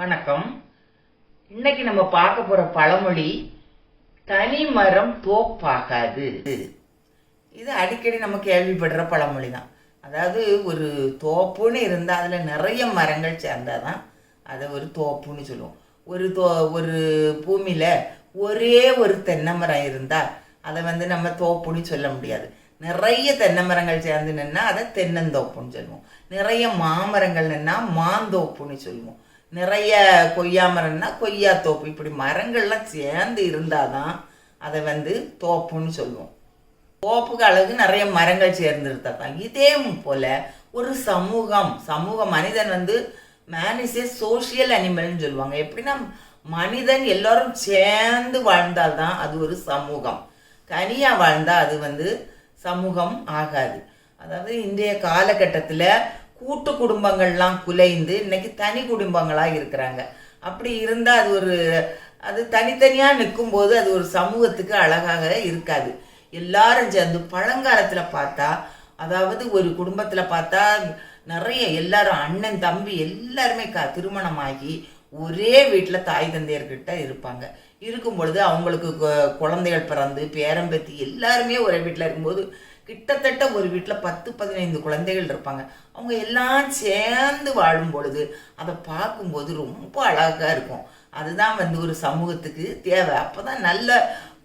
வணக்கம். இன்னைக்கு நம்ம பார்க்க போற பழமொழி தனி மரம் தோப்பாகாது. இது அடிக்கடி நம்ம கேள்விப்படுற பழமொழி தான் அதாவது ஒரு தோப்புன்னு இருந்தால் அதில் நிறைய மரங்கள் சேர்ந்தால் தான் அதை ஒரு தோப்புன்னு சொல்லுவோம். ஒரு தோ ஒரு பூமியில் ஒரே ஒரு தென்னை மரம் இருந்தால் அதை வந்து நம்ம தோப்புன்னு சொல்ல முடியாது. நிறைய தென்னை மரங்கள் சேர்ந்து நின்னா அதை தென்னந்தோப்புன்னு சொல்லுவோம். நிறைய மாமரங்கள் நின்னா மாந்தோப்புன்னு சொல்லுவோம். நிறைய கொய்யா மரம்னா கொய்யா தோப்பு. இப்படி மரங்கள்லாம் சேர்ந்து இருந்தால் தான் அதை வந்து தோப்புன்னு சொல்லுவோம். தோப்புக்கு அழகு நிறைய மரங்கள் சேர்ந்து தான் இதே போல் ஒரு சமூகம் சமூக மனிதன் வந்து மேன் இஸ் ஏ சோஷியல் அனிமல்னு சொல்லுவாங்க. எப்படின்னா மனிதன் எல்லோரும் சேர்ந்து வாழ்ந்தால்தான் அது ஒரு சமூகம். தனியாக வாழ்ந்தால் அது வந்து சமூகம் ஆகாது. அதாவது இன்றைய காலகட்டத்தில் கூட்டு குடும்பங்கள்லாம் குலைந்து இன்னைக்கு தனி குடும்பங்களாக இருக்கிறாங்க. அப்படி இருந்தால் அது ஒரு அது தனித்தனியாக நிற்கும்போது அது ஒரு சமூகத்துக்கு அழகாக இருக்காது. எல்லாரும் சேர்ந்து பழங்காலத்தில் பார்த்தா அதாவது ஒரு குடும்பத்தில் பார்த்தா நிறைய எல்லாரும் அண்ணன் தம்பி எல்லாருமே க திருமணமாகி ஒரே வீட்டில் தாய் தந்தையர்கிட்ட இருப்பாங்க. இருக்கும் பொழுது அவங்களுக்கு குழந்தைகள் பிறந்து பேரம்பத்தி எல்லாருமே ஒரே வீட்டில் இருக்கும்போது கிட்டத்தட்ட ஒரு வீட்டில் பத்து பதினைந்து குழந்தைகள் இருப்பாங்க. அவங்க எல்லாம் சேர்ந்து வாழும் பொழுது அதை பார்க்கும்போது ரொம்ப அழகாக இருக்கும். அதுதான் வந்து ஒரு சமூகத்துக்கு தேவை. அப்போ தான் நல்ல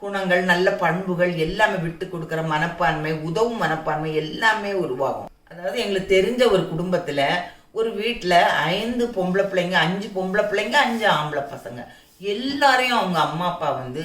குணங்கள் நல்ல பண்புகள் எல்லாமே விட்டு கொடுக்குற மனப்பான்மை உதவும் மனப்பான்மை எல்லாமே உருவாகும். அதாவது எங்களுக்கு தெரிஞ்ச ஒரு குடும்பத்தில் ஒரு வீட்டில் ஐந்து பொம்பளை பிள்ளைங்க அஞ்சு பொம்பளை பிள்ளைங்க அஞ்சு ஆம்பளை பசங்க. எல்லாரையும் அவங்க அம்மா அப்பா வந்து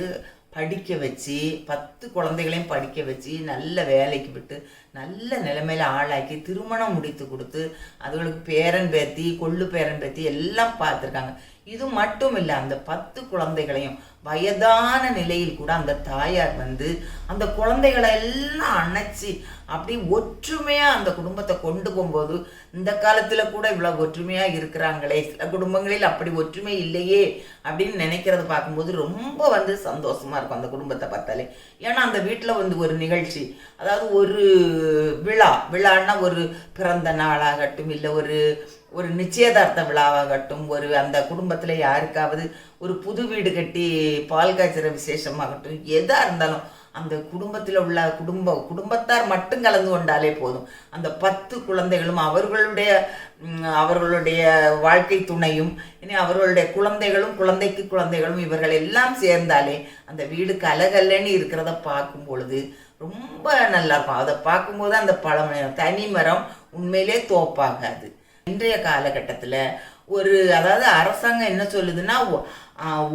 படிக்க வச்சு பத்து குழந்தைகளையும் படிக்க வச்சு நல்ல வேலைக்கு விட்டு நல்ல நிலைமையில் ஆளாக்கி திருமணம் முடித்து கொடுத்து அதுகளுக்கு பேரன் பேத்தி கொள்ளு பேரன் பேத்தி எல்லாம் பார்த்துருக்காங்க. இது மட்டும் இல்லை அந்த பத்து குழந்தைகளையும் வயதான நிலையில் கூட அந்த தாயார் வந்து அந்த குழந்தைகளை எல்லாம் அணைச்சி அப்படி ஒற்றுமையாக அந்த குடும்பத்தை கொண்டு போகும்போது இந்த காலத்தில் கூட இவ்வளோ ஒற்றுமையாக இருக்கிறாங்களே சில குடும்பங்களில் அப்படி ஒற்றுமை இல்லையே அப்படின்னு நினைக்கிறத பார்க்கும்போது ரொம்ப வந்து சந்தோஷமாக இருக்கும் அந்த குடும்பத்தை பார்த்தாலே. ஏன்னா அந்த வீட்டில் வந்து ஒரு நிகழ்ச்சி அதாவது ஒரு விழா விழான்னா ஒரு பிறந்த நாளாகட்டும் இல்லை ஒரு ஒரு நிச்சயதார்த்த விழாவாகட்டும் ஒரு அந்த குடும்பத்தில் யாருக்காவது ஒரு புது வீடு கட்டி பால் காய்ச்சிற விசேஷமாகட்டும் எதாக இருந்தாலும் அந்த குடும்பத்தில் உள்ள குடும்ப குடும்பத்தார் மட்டும் கலந்து கொண்டாலே போதும். அந்த பத்து குழந்தைகளும் அவர்களுடைய அவர்களுடைய வாழ்க்கை துணையும் இனி அவர்களுடைய குழந்தைகளும் குழந்தைக்கு குழந்தைகளும் இவர்கள் எல்லாம் சேர்ந்தாலே அந்த வீடு கலகலன்னு இருக்கிறத பார்க்கும் பொழுது ரொம்ப நல்லா இருக்கும். அதை பார்க்கும்போது அந்த பழம் தனி மரம் உண்மையிலே தோப்பாகாது. இன்றைய காலகட்டத்தில் ஒரு அதாவது அரசாங்கம் என்ன சொல்லுதுன்னா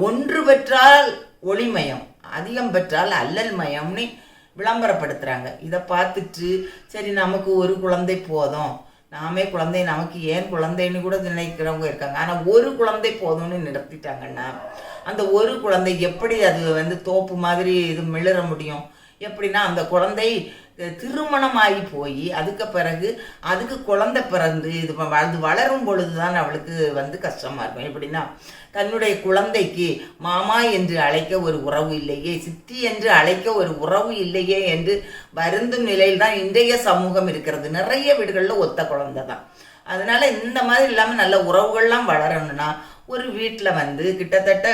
ஒன்று பெற்றால் ஒளிமயம் அதிகம் பெற்றால் அல்லல் மயம்னு விளம்பரப்படுத்துகிறாங்க இதை பார்த்துட்டு சரி நமக்கு ஒரு குழந்தை போதும். நாமே குழந்தை நமக்கு ஏன் குழந்தைன்னு கூட நினைக்கிறவங்க இருக்காங்க. ஆனால் ஒரு குழந்தை போதும்னு நிறுத்திட்டாங்கன்னா அந்த ஒரு குழந்தை எப்படி அது வந்து தோப்பு மாதிரி இது மிளற முடியும்? எப்படின்னா அந்த குழந்தை திருமணமாகி போய் அதுக்கு பிறகு அதுக்கு குழந்தை பிறந்து இது அது வளரும் பொழுது தான் அவளுக்கு வந்து கஷ்டமாக இருக்கும். எப்படின்னா தன்னுடைய குழந்தைக்கு மாமா என்று அழைக்க ஒரு உறவு இல்லையே சித்தி என்று அழைக்க ஒரு உறவு இல்லையே என்று வருந்தும் நிலையில் தான் இன்றைய சமூகம் இருக்கிறது. நிறைய வீடுகளில் ஒத்த குழந்தை தான் அதனால் இந்த மாதிரி இல்லாமல் நல்ல உறவுகள்லாம் வளரணும்னா ஒரு வீட்டில் வந்து கிட்டத்தட்ட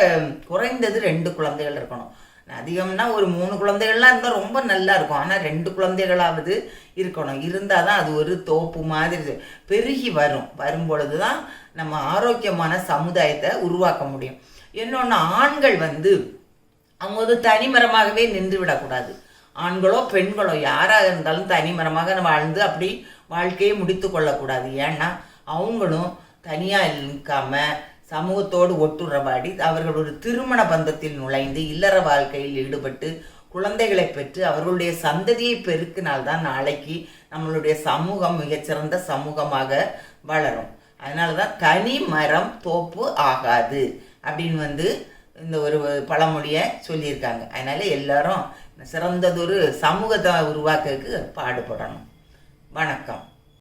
குறைந்தது ரெண்டு குழந்தைகள் இருக்கணும். அதிகம்னா ஒரு மூணு குழந்தைகள்லாம் இருந்தால் ரொம்ப நல்லா இருக்கும். ஆனால் ரெண்டு குழந்தைகளாவது இருக்கணும். இருந்தால் தான் அது ஒரு தோப்பு மாதிரி பெருகி வரும். வரும் பொழுது தான் நம்ம ஆரோக்கியமான சமுதாயத்தை உருவாக்க முடியும். இன்னொன்று ஆண்கள் வந்து அவங்க வந்து தனிமரமாகவே நின்று விடக்கூடாது. ஆண்களோ பெண்களோ யாராக இருந்தாலும் தனிமரமாக வாழ்ந்து அப்படி வாழ்க்கையை முடித்து கொள்ளக்கூடாது. ஏன்னா அவங்களும் தனியாக நிற்காமல் சமூகத்தோடு ஒட்டுறவாடி அவர்கள் ஒரு திருமண பந்தத்தில் நுழைந்து இல்லற வாழ்க்கையில் ஈடுபட்டு குழந்தைகளை பெற்று அவர்களுடைய சந்ததியை பெருக்கினால்தான் நாளைக்கு நம்மளுடைய சமூகம் மிகச்சிறந்த சமூகமாக வளரும். அதனால தான் தனி மரம் தோப்பு ஆகாது அப்படின்னு வந்து இந்த ஒரு பழமொழியை சொல்லியிருக்காங்க. அதனால எல்லாரும் சிறந்ததொரு சமூகத்தை உருவாக்குறதுக்கு பாடுபடணும். வணக்கம்.